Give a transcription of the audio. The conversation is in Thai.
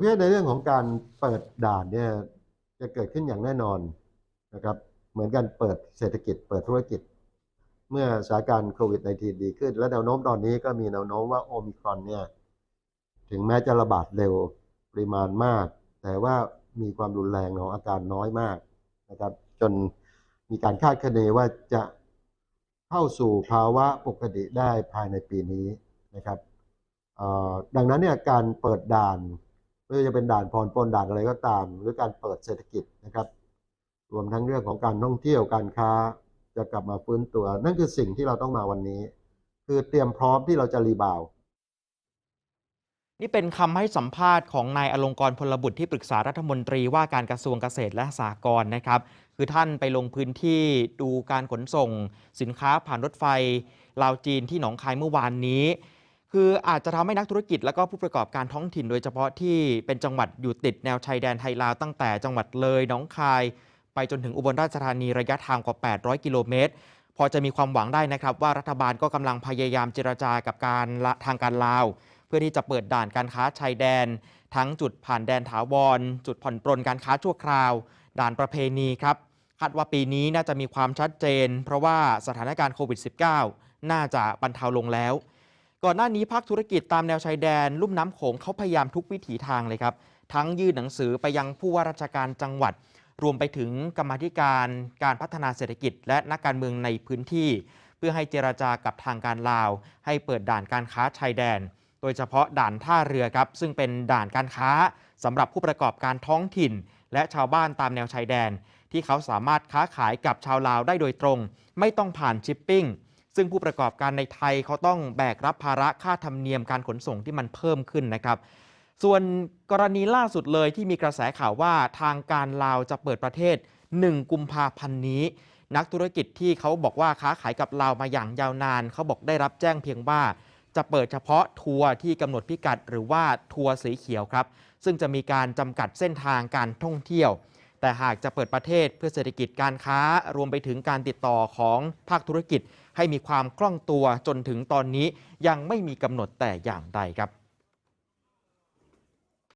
เพราะฉะนั้นในเรื่องของการเปิดด่านเนี่ยจะเกิดขึ้นอย่างแน่นอนนะครับ เหมือนกันเปิดเศรษฐกิจเปิดธุรกิจ เมื่อสถานการณ์โควิด -19 ดีขึ้น และแนวโน้มตอนนี้ก็มีแนวโน้มว่าโอมิครอนเนี่ยถึงแม้จะระบาดเร็วปริมาณมาก แต่ว่ามีความรุนแรงของอาการน้อยมากนะครับ จนมีการคาดคะเนว่าจะเข้าสู่ภาวะปกติได้ภายในปีนี้นะครับดังนั้นเนี่ยการเปิดด่าน ไม่ว่าจะเป็นด่านผ่อนปลนด่านอะไรก็ตาม หรือการเปิดเศรษฐกิจนะครับ รวมทั้งเรื่องของการท่องเที่ยวการค้าจะกลับมาฟื้นตัว นั่นคือสิ่งที่เราต้องมาวันนี้ คือเตรียมพร้อมที่เราจะรีบาวด์นี่เป็นคำให้สัมภาษณ์ของนายอลงกรพลบุตรที่ปรึกษารัฐมนตรีว่าการกระทรวงเกษตรและสหกรณ์นะครับ คือท่านไปลงพื้นที่ดูการขนส่ง สินค้าผ่านรถไฟลาวจีนที่หนองคายเมื่อวานนี้ คืออาจจะทำให้นักธุรกิจและก็ผู้ประกอบการท้องถิ่นโดยเฉพาะที่เป็นจังหวัดอยู่ติดแนวชายแดนไทยลาวตั้งแต่จังหวัดเลยหนองคาย ไปจนถึงอุบลราชธานีระยะทางกว่า 800 กิโลเมตร พอจะมีความหวังได้นะครับ ว่ารัฐบาลก็กำลังพยายามเจรจากับการทางการลาว เพื่อที่จะเปิดด่านการค้าชายแดน ทั้งจุดผ่านแดนถาวร จุดผ่อนปรนการค้าชั่วคราว ด่านประเพณีครับคาดว่าปีนี้น่าจะมีความชัดเจน เพราะว่าสถานการณ์โควิด -19 น่าจะบรรเทาลงแล้ว ก่อนหน้านี้ภาคธุรกิจตามแนวชายแดน ลุ่มน้ำโขงเขาพยายามทุกวิถีทางเลยครับ ทั้งยื่นหนังสือไปยังผู้ว่าราชการจังหวัด รวมไปถึงกรรมธิการการพัฒนาเศรษฐกิจ และนักการเมืองในพื้นที่ เพื่อให้เจราจากับทางการลาว ให้เปิดด่านการค้าชายแดน โดยเฉพาะด่านท่าเรือครับ ซึ่งเป็นด่านการค้าสำหรับผู้ประกอบการท้องถิ่น และชาวบ้านตามแนวชายแดน ที่เขาสามารถค้าขายกับชาวลาวได้โดยตรง ไม่ต้องผ่านชิปปิ้ง ซึ่งผู้ประกอบการในไทยเขาต้องแบกรับภาระค่าธรรมเนียมการขนส่งที่มันเพิ่มขึ้นนะครับ ส่วนกรณีล่าสุดเลยที่มีกระแสข่าวว่าทางการลาวจะเปิดประเทศ 1 กุมภาพันธ์นี้ นักธุรกิจที่เขาบอกว่าค้าขายกับลาวมาอย่างยาวนาน เขาบอกได้รับแจ้งเพียงว่าจะเปิดเฉพาะทัวร์ที่กำหนดพิกัดหรือว่าทัวร์สีเขียวครับ ซึ่งจะมีการจำกัดเส้นทางการท่องเที่ยว แต่หากจะเปิดประเทศเพื่อเศรษฐกิจการค้ารวมไปถึงการติดต่อของภาคธุรกิจ ให้มีความคล่องตัวจนถึงตอนนี้ยังไม่มีกำหนดแต่อย่างใดครับ